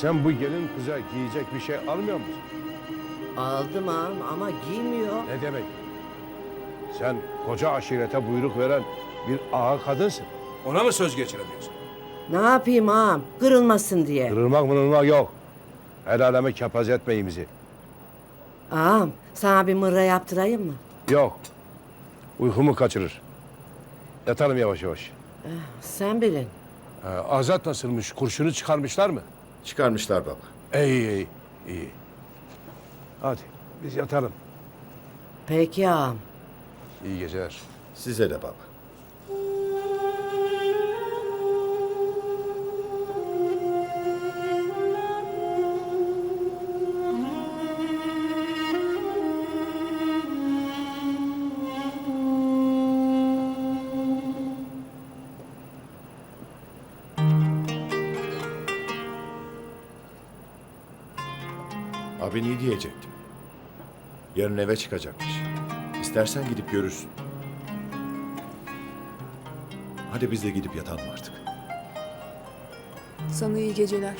Sen bu gelin kıza giyecek bir şey almıyor musun? Aldım ağam ama giymiyor. Ne demek? Sen koca aşirete buyruk veren bir ağa kadınsın. Ona mı söz geçiremiyorsun? Ne yapayım ağam? Kırılmasın diye. Kırılmak mırılmak yok. El aleme kepaz etmeyin bizi. Ağam sana bir mırra yaptırayım mı? Yok. Uykumu kaçırır. Yatalım yavaş yavaş. Sen bilin. Ha, Azat nasılmış? Kurşunu çıkarmışlar mı? Çıkarmışlar baba. İyi iyi iyi. Hadi biz yatalım. Peki ağam. İyi geceler. Size de baba. Abi iyi diyecektim. Yarın eve çıkacakmış. İstersen gidip görürsün. Hadi biz de gidip yatalım artık. Sana iyi geceler.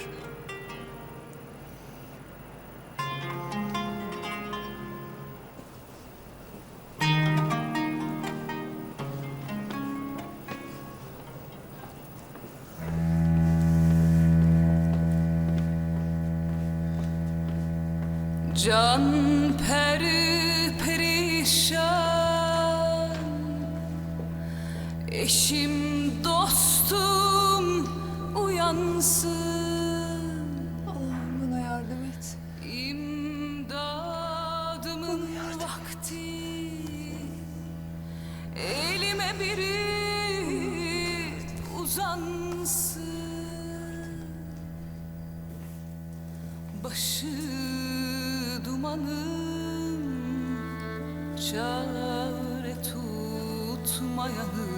Can peri perişan. Eşim dostum uyansın. Allah'ım bana yardım et. İmdadımın vakti. Elime biri uzansın. Başı Çare tutmayanı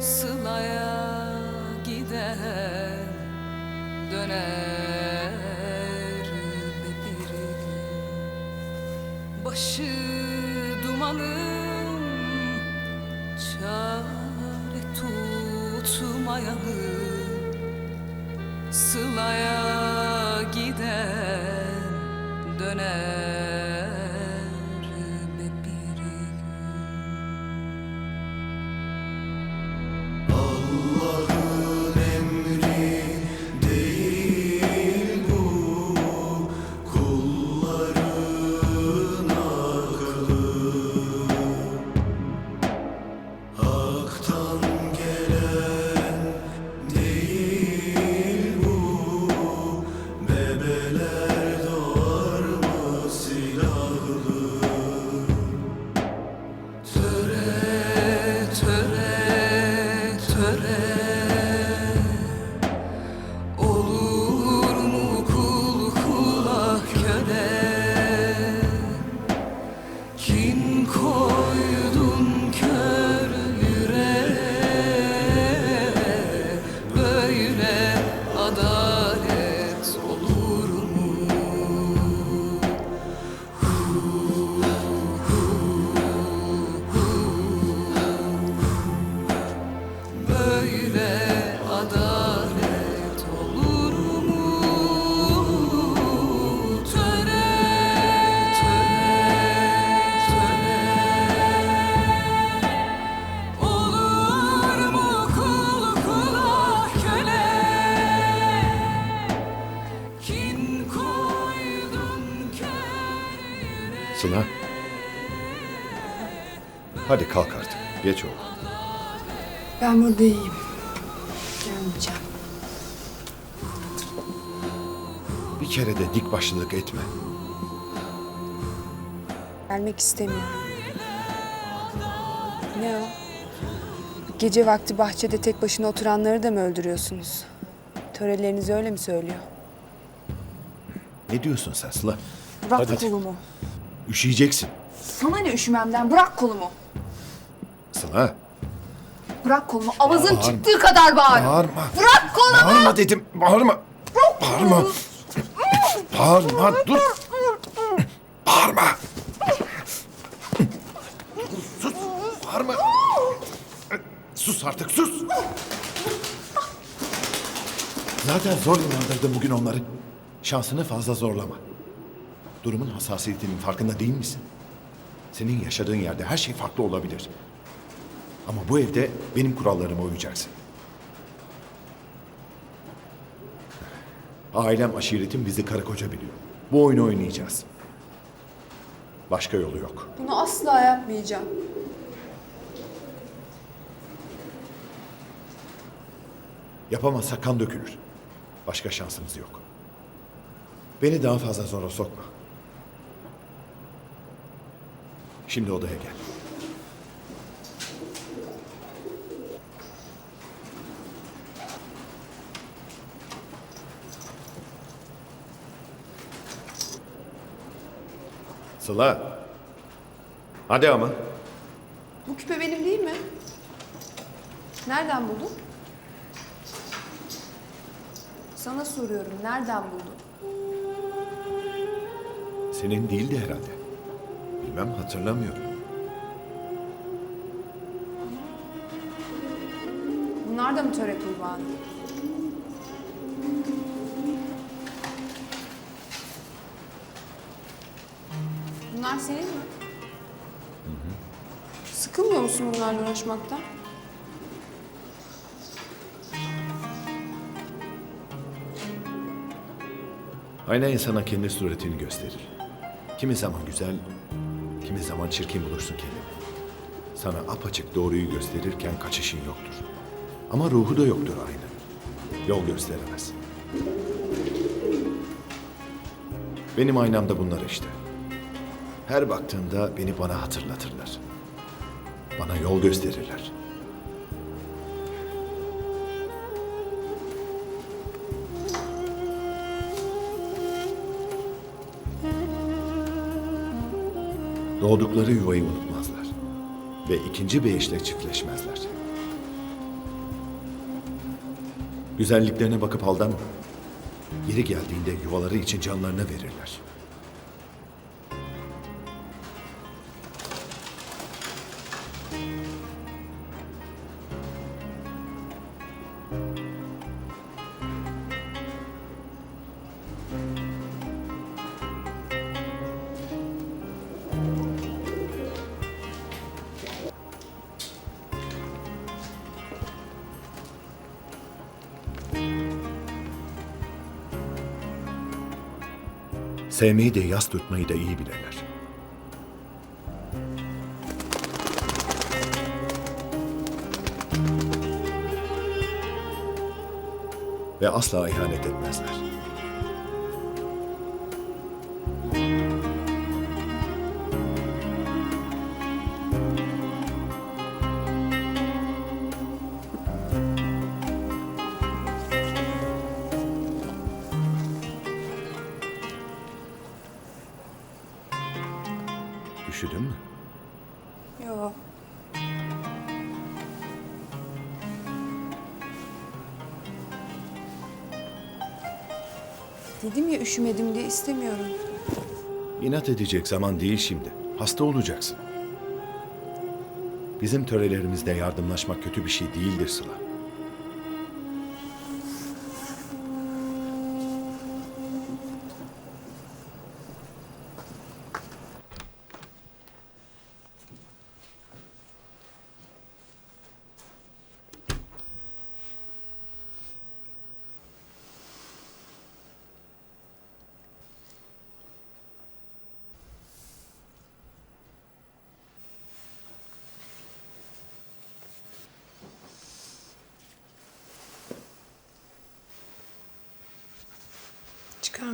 Sılaya gider Döner be bir gün Başı dumanın Çare tutmayanı Sılaya giden döner Sıla. Hadi kalk artık. Geç oldu. Ben burada iyiyim. Gelmeyeceğim. Bir kere de dik başlılık etme. Gelmek istemiyorum. Ne o? Gece vakti bahçede tek başına oturanları da mı öldürüyorsunuz? Töreleriniz öyle mi söylüyor? Ne diyorsun sen Sıla? Bırak Hadi. kolumu. Üşüyeceksin. Sana ne üşümemden? Bırak kolumu. Sıla. Bırak kolumu. Avazın Bağırma. çıktığı kadar bağır. Bağırma. Bırak kolumu. Bağırma dedim. Bağırma. Bağırma. Bağırma. Dur. Bağırma. Sus. Bağırma. Sus artık sus. Zaten zor inandırdım bugün onları. Şansını fazla zorlama. Durumun hassasiyetinin farkında değil misin? Senin yaşadığın yerde her şey farklı olabilir. Ama bu evde benim kurallarıma uyacaksın. Ailem, aşiretim bizi karı koca biliyor. Bu oyunu oynayacağız. Başka yolu yok. Bunu asla yapmayacağım. Yapamazsak kan dökülür. Başka şansımız yok. Beni daha fazla zora sokma. Şimdi odaya gel. Sıla. Hadi ama. Bu küpe benim değil mi? Nereden buldun? Sana soruyorum, nereden buldun? Senin değildi herhalde. Bilmem hatırlamıyorum. Bunlar da mı töre kurbanı? Bunlar senin mi? Sıkılmıyor musun bunlarla uğraşmaktan? Ayna insana kendi suretini gösterir. Kimi zaman güzel, kimi zaman çirkin bulursun kendini. Sana apaçık doğruyu gösterirken kaçışın yoktur. Ama ruhu da yoktur aynı. Yol gösteremez. Benim aynam da bunlar işte. Her baktığında beni bana hatırlatırlar. Bana yol gösterirler. Doğdukları yuvayı unutmazlar. Ve ikinci bir çiftleşmezler. Güzelliklerine bakıp aldanma. Yeri geldiğinde yuvaları için canlarını verirler. Sevmeyi de yas tutmayı da iyi bilirler. Ve asla ihanet etmezler. Dedim ya üşümedim diye istemiyorum. İnat edecek zaman değil şimdi. Hasta olacaksın. Bizim törelerimizde yardımlaşmak kötü bir şey değildir Sıla.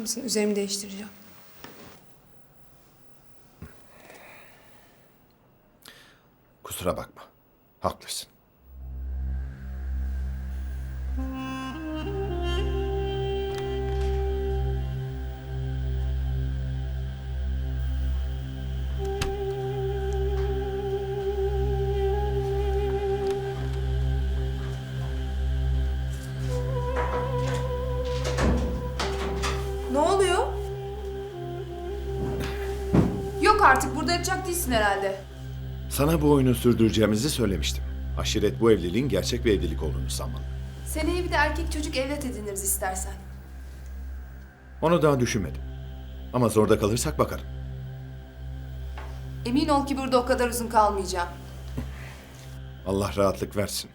Mısın? Üzerimi değiştireceğim. Ne oluyor? Yok artık burada yatacak değilsin herhalde. Sana bu oyunu sürdüreceğimizi söylemiştim. Aşiret bu evliliğin gerçek bir evlilik olduğunu sanmalı. Seneye bir de erkek çocuk evlat ediniriz istersen. Onu daha düşünmedim. Ama zorda kalırsak bakarım. Emin ol ki burada o kadar uzun kalmayacağım. Allah rahatlık versin.